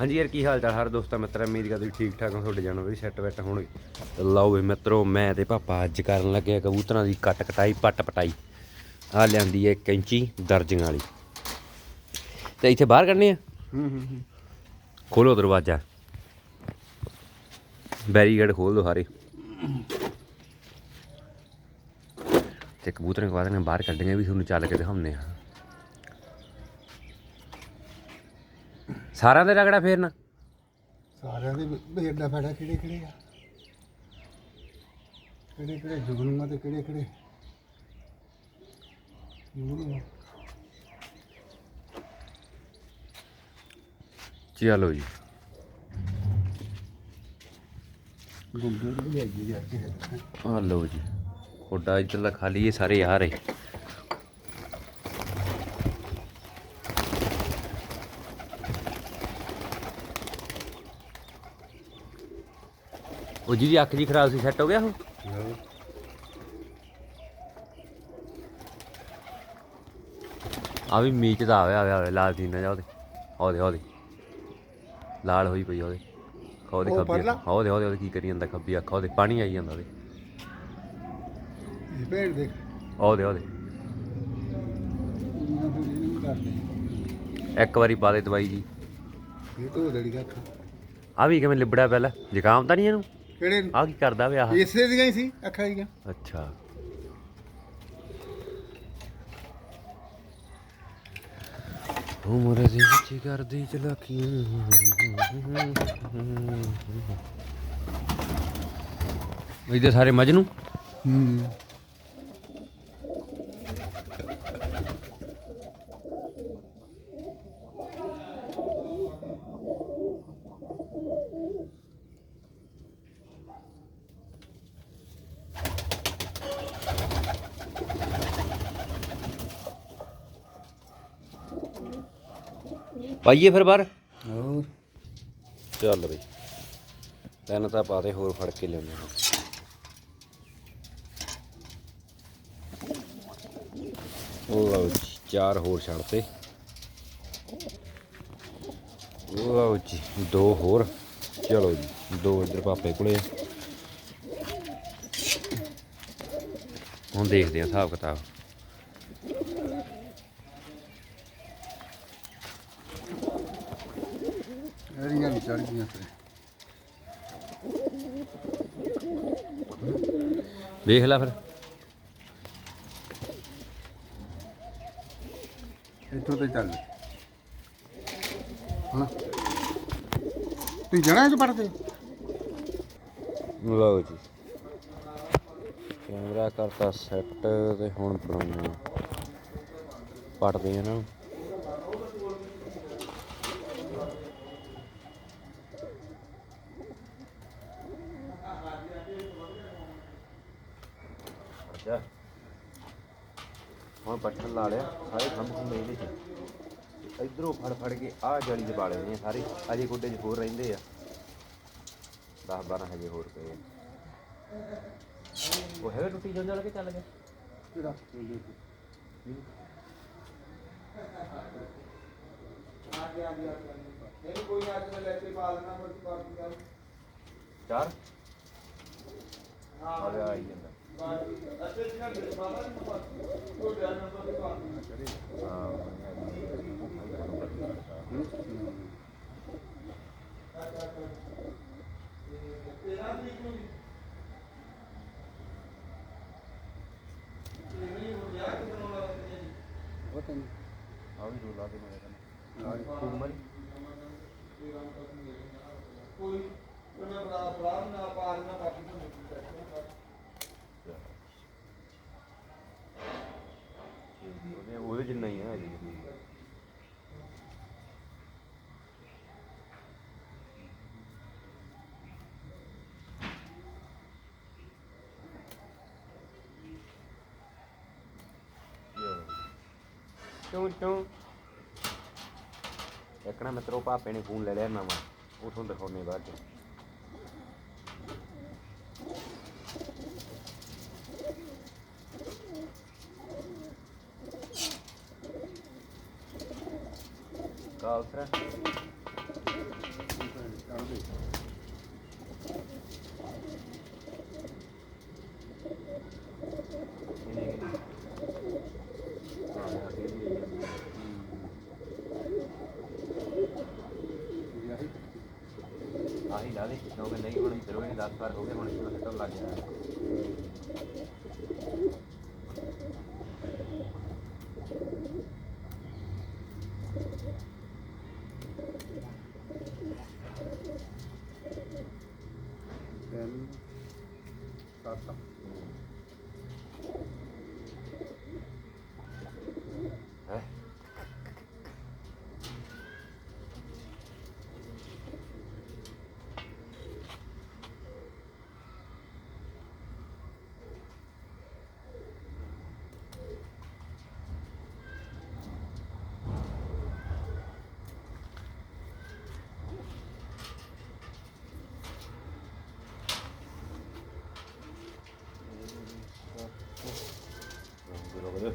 ਹਾਂਜੀ ਯਾਰ ਕੀ ਹਾਲ ਚਾਲ? ਹਰ ਦੋਸਤਾਂ ਮਿੱਤਰਾਂ ਉਮੀਦ ਕਰਦਾ ਤੁਸੀਂ ਠੀਕ ਠਾਕ ਹੋ ਤੁਹਾਡੇ ਜਾਨਵਰ ਵੀ ਸੈੱਟ ਵੈਟ ਹੋਣਗੇ। ਤੇ ਲਓ ਵੀ ਮਿੱਤਰੋ ਮੈਂ ਤੇ ਪਾਪਾ ਅੱਜ ਕਰਨ ਲੱਗੇ ਆ ਕਬੂਤਰਾਂ ਦੀ ਕੱਟ ਕਟਾਈ ਪੱਟ ਪਟਾਈ। ਆ ਲਿਆਂਦੀ ਹੈ ਕੈਂਚੀ ਦਰਜੀਆਂ ਵਾਲੀ। ਤੇ ਇੱਥੇ ਬਾਹਰ ਕੱਢਣੇ ਆ? ਹੂੰ ਹੂੰ ਹੂੰ। ਖੋਲੋ ਦਰਵਾਜ਼ਾ। ਬੈਰੀਗੇਡ ਖੋਲ ਦੋ ਸਾਰੇ। ਤੇ ਕਬੂਤਰਾਂ ਨੂੰ ਬਾਅਦ ਬਾਹਰ ਕੱਢਣੇ ਵੀ ਤੁਹਾਨੂੰ ਚੱਲ ਕੇ ਦਿਖਾਉਂਦੇ ਆ। ਸਾਰਿਆਂ ਦੇ ਰਗੜਾ ਫੇਰਨਾ। ਸਾਰਿਆਂ ਦੇ ਬੇੜਾ ਫੜਾ ਕਿਹੜੇ ਕਿਹੜੇ ਆ? ਕਿਹੜੇ ਕਿਹੜੇ ਜੁਗਨੂਆਂ ਤੇ ਕਿਹੜੇ ਕਿਹੜੇ? ਜੁਗਨੂਆਂ ਚਲੋ ਜੀ। ਦੀ ਲੈ ਗਈ ਅੱਜ ਆ ਲਓ ਜੀ। ਖੋਡਾ ਇੱਧਰਲਾ ਖਾਲੀ ਇਹ ਸਾਰੇ ਆ ਰਹੇ। ਉਹ ਜਿਹਦੀ ਅੱਖ ਜੀ ਖਰਾਬ ਸੀ ਸੈੱਟ ਹੋ ਗਿਆ ਉਹ? ਆ ਵੀ ਮੀਚ ਦਾ ਆਵੇ ਆਵੇ ਆਵੇ ਲਾਲ ਦੀਨਾ ਜਾ ਉਹਦੇ। ਉਹਦੇ ਉਹਦੇ। ਲਾਲ ਹੋਈ ਪਈ ਉਹਦੇ। ਉਹਦੇ ਉਹ ਖੱਬੀ ਉਹਦੇ ਉਹਦੇ ਕੀ ਕਰੀ ਜਾਂਦਾ ਖੱਬੀ ਅੱਖ। ਉਹਦੇ ਪਾਣੀ ਆਈ ਜਾਂਦਾ ਉਹਦੇ। ਇਹ ਭੇਡ ਦੇਖ। ਉਹਦੇ ਇੱਕ ਵਾਰੀ ਪਾ ਦੇ ਦਵਾਈ ਜੀ। ਇਹ ਤੋਂ ਦੜੀ ਅੱਖ। ਆ ਵੀ ਕਿਵੇਂ ਲਿਬੜਿਆ ਪਹਿਲਾਂ? ਜ਼ੁਕਾਮ ਤਾਂ ਨਹੀਂ ਇਹਨੂੰ? ਕਿਹੜੇ? ਨੂੰ? ਆ ਕੀ ਕਰਦਾ ਵੇ ਆਹ? ਇਸੇ ਦੀਆਂ ਹੀ ਸੀ ਅੱਖਾਂ ਦੀਆਂ। ਅੱਛਾ। ਉਮਰ ਦੇ ਵਿੱਚ ਕਰਦੀ ਚਲਾਕੀਆਂ। ਇਹਦੇ ਸਾਰੇ ਮਜਨੂ? ਹੂੰ। ਪਾਈਏ ਫਿਰ ਬਾਹਰ? ਹੋਰ। ਚੱਲ ਬਈ। ਤਿੰਨ ਤਾਂ ਪਾ ਦੇ ਹੋਰ ਫੜ ਕੇ ਲਿਆਉਂਦੇ ਹਾਂ ਉਹ ਲਓ ਜੀ, ਚਾਰ ਹੋਰ ਛੱਡਤੇ ਉਹ ਲਓ ਜੀ ਦੋ ਹੋਰ। ਚਲੋ ਜੀ ਦੋ ਇੱਧਰ ਪਾਪੇ ਕੋਲੇ। ਹੁਣ ਦੇਖਦੇ ਆ ਹਿਸਾਬ ਕਿਤਾਬ ਇਹਦੀਆਂ ਵੀ ਚੜ ਗਈਆਂ ਵੇਖ ਲੈ ਫਿਰ। ਇੱਥੋਂ ਤੇ ਚੱਲ। ਹਾਂ ਤੂੰ ਜਣਾ ਚ ਪੜਦੇ ਲਓ ਜੀ। ਕੈਮਰਾ ਕਰਤਾ ਸੈੱਟ ਤੇ ਹੁਣ ਬਣਾਉਂਦੇ ਆ ਪੜਦੇ ਇਹਨਾਂ ਨੂੰ ਅੱਛਾ ਹੁਣ ਪੱਠਣ ਲਾ ਲਿਆ ਸਾਰੇ ਖੰਭ ਖੰਭ ਇਹਦੇ ਚ ਇਧਰੋਂ ਫੜ ਫੜ ਕੇ ਆਹ ਜਾਲੀ ਦੇ ਬਾਲੇ ਨੇ ਸਾਰੇ। ਅਜੇ ਗੁੱਡੇ 'ਚ ਹੋਰ ਰਹਿੰਦੇ ਆ। 10 12 ਹਜੇ ਹੋਰ ਪਏ ਆ। ਉਹ ਹੈਗਾ ਟੁੱਟੀ ਜਾਂਦਾ ਲੱਗੇ ਚੱਲ ਗਿਆ? ਕਿਹੜਾ? ਚਾਰ? ਆ ਗਿਆ ਆਈ ਜਾਂਦਾ। ਪਤਾ ਨਹੀਂ ਆ ਵੀ ਰੋਲਾ ਦੇ ਮੇਰੇ ਕੰਨ ਹਾਂ ਤੂੰ ਮਰੀ ਉਹਦੇ ਉਹਦੇ ਜਿੰਨਾ ਹੀ ਹੈ ਜੀ ਕਿਉਂ ਕਿਉਂ ਇੱਕ ਨਾ ਮਿੱਤਰੋ ਭਾਪੇ ਨੇ ਫੋਨ ਲੈ ਲਿਆ ਨਵਾਂ ਉਹ ਤੁਹਾਨੂੰ ਦਿਖਾਉਣੇ ਬਾਅਦ ਚ ਕਾਲ ਸਰ ਨਹੀਂ ਹੁਣ ਇਧਰੋਂ ਹੀ 10 ਵਾਰ ਹੋ ਗਏ ਹੁਣ ਇੱਧਰੋਂ ਲੱਗ ਗਿਆ ਤਿੰਨ ਸੱਤ ਹੈ ਬਰੋਬਰ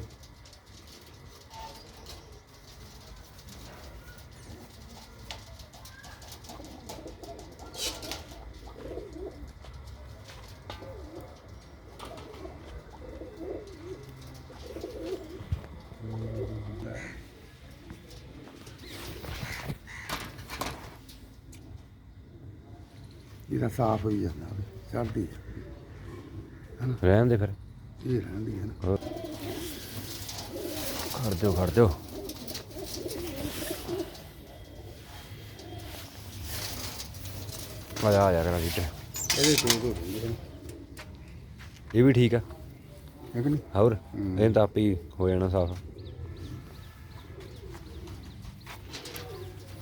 ਇਹਦਾ ਸਾਫ਼ ਹੋਈ ਜਾਂਦਾ ਵੀ ਚੜਦੀ ਰਹਿਣ ਦੇ ਫਿਰ। ਇਹ ਰਹਿੰਦੀ ਹੈ ਨਾ। ਹੋਰ? ਖੜ ਦਿਓ ਖੜ ਦਿਓ ਆ ਜਾ ਆ ਜਾ ਕਰਾ ਵੀਟੇ ਇਹਦੇ ਦੋ ਦੋ ਰਹਿੰਦੇ ਹਨ ਇਹ ਵੀ ਠੀਕ ਆ। ਹੈ ਕਿ ਨਹੀਂ? ਹੋਰ। ਇਹ ਤਾਂ ਆਪੇ ਹੀ ਹੋ ਜਾਣਾ ਸਾਫ਼।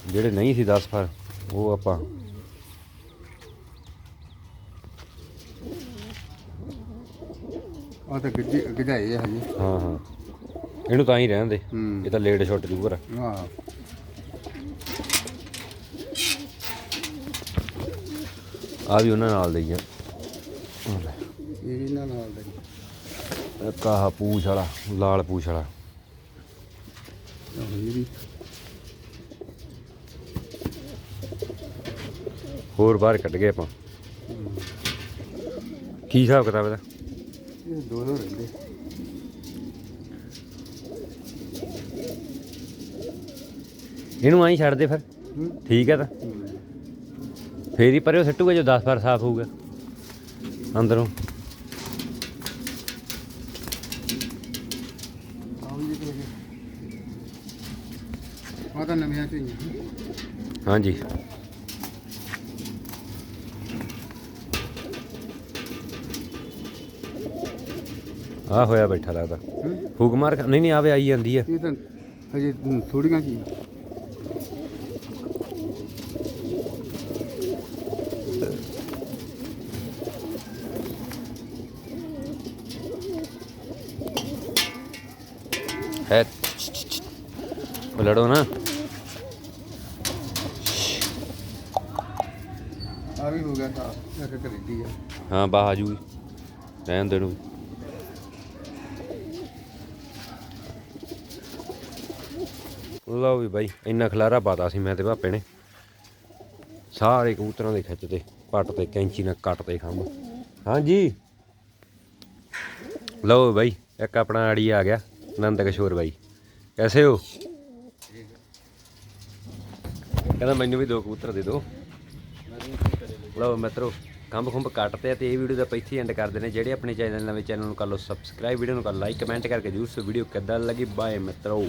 ਜਿਹੜੇ ਨਹੀਂ ਸੀ 10 ਫਰ ਉਹ ਆਪਾਂ ਆ ਤਾਂ ਗਿੱਜੇ ਗਿਜਾਏ ਆ ਹਜੇ। ਹਾਂ ਹਾਂ। ਇਹਨੂੰ ਤਾਂ ਹੀ ਰਹਿਣ ਦੇ। ਹੂੰ। ਇਹ ਤਾਂ ਲੇਟ ਛੁੱਟ ਜੂਗਾ ਹਾਂ। ਆ ਵੀ ਉਹਨਾਂ ਨਾਲ ਦਈ ਆ। ਆਹ ਲੈ। ਇਹ ਵੀ ਇਹਨਾਂ ਨਾਲ ਦਾ। ਹੀ। ਇੱਕ ਆਹ ਪੂਛ ਵਾਲਾ ਲਾਲ ਪੂਛ ਵਾਲਾ। ਆਹੋ, ਇਹ ਵੀ। ਹੋਰ ਬਾਹਰ ਕੱਢ ਗਏ ਆਪਾਂ। ਕੀ ਹਿਸਾਬ ਕਿਤਾਬ ਇਹਦਾ? ਇਹ ਦੋ ਦੋ ਰਹਿੰਦੇ। ਇਹਨੂੰ ਆਈ ਛੱਡ ਦੇ ਫਿਰ। ਠੀਕ ਹੈ ਤਾਂ। ਫੇਰ ਹੀ ਪਰੇ ਸਿੱਟੂਗਾ ਜੋ 10 ਵਾਰ ਸਾਫ਼ ਹੋਊਗਾ। ਅੰਦਰੋਂ। ਆਹ ਤਾਂ ਨਵੀਆਂ ਚੀਜ਼ਾਂ। ਹਾਂਜੀ। ਆ ਹੋਇਆ ਬੈਠਾ ਲੱਗਦਾ। ਫੂਕ ਮਾਰ ਕੇ- ਨਹੀਂ ਨਹੀਂ ਆਵੇ ਆਈ ਜਾਂਦੀ ਆ। ਇਹ ਤਾਂ ਹਜੇ ਥੋੜੀਆਂ ਚੀਜ਼ਾਂ ਹੈ। ਲੜੋ ਨਾ। ਆ ਵੀ ਹੋ ਗਿਆ ਸਾਫ਼ ਇੱਕ ਕਰੀਦੀ ਆ। ਹਾਂ ਬਾਹ ਆ ਜੂਗੀ। ਰਹਿਣ ਦੇ ਲਓ ਵੀ ਬਾਈ, ਇੰਨਾ ਖਲਾਰਾ ਪਾਤਾ ਸੀ ਮੈਂ ਤੇ ਭਾਪੇ ਨੇ। ਸਾਰੇ ਕਬੂਤਰਾਂ ਦੇ ਖਿੱਚ ਤੇ, ਪੱਟ ਤੇ, ਕੈਂਚੀ ਨਾਲ ਕੱਟ ਤੇ ਖੰਭ। ਹਾਂਜੀ। ਲਓ ਬਾਈ, ਇੱਕ ਆਪਣਾ ਆੜੀ ਆ ਗਿਆ, ਨੰਦ ਕਿਸ਼ੋਰ ਬਾਈ। ਕੈਸੇ ਹੋ? ਕਹਿੰਦਾ ਮੈਨੂੰ ਵੀ ਦੋ ਕਬੂਤਰ ਦੇ ਦਿਓ। ਲਓ ਮਿੱਤਰੋ, ਖੰਭ ਖੁੰਭ ਕੱਟਦੇ ਆ ਤੇ ਇਹ ਵੀਡੀਓ ਦਾ ਆਪਾਂ ਇੱਥੇ ਐਂਡ ਕਰਦੇ ਨੇ ਜਿਹੜੇ ਆਪਣੇ ਚੈਨਲ ਨਵੇਂ, ਚੈਨਲ ਨੂੰ ਕਰ ਲਓ ਸਬਸਕ੍ਰਾਈਬ ਵੀਡੀਓ ਨੂੰ ਕਰ ਲਾਈਕ ਕਮੈਂਟ ਕਰਕੇ ਜਰੂਰ ਸੋ ਵੀਡੀਓ ਕਿੱਦਾਂ ਲੱਗੀ। ਬਾਏ ਮਿੱਤਰੋ।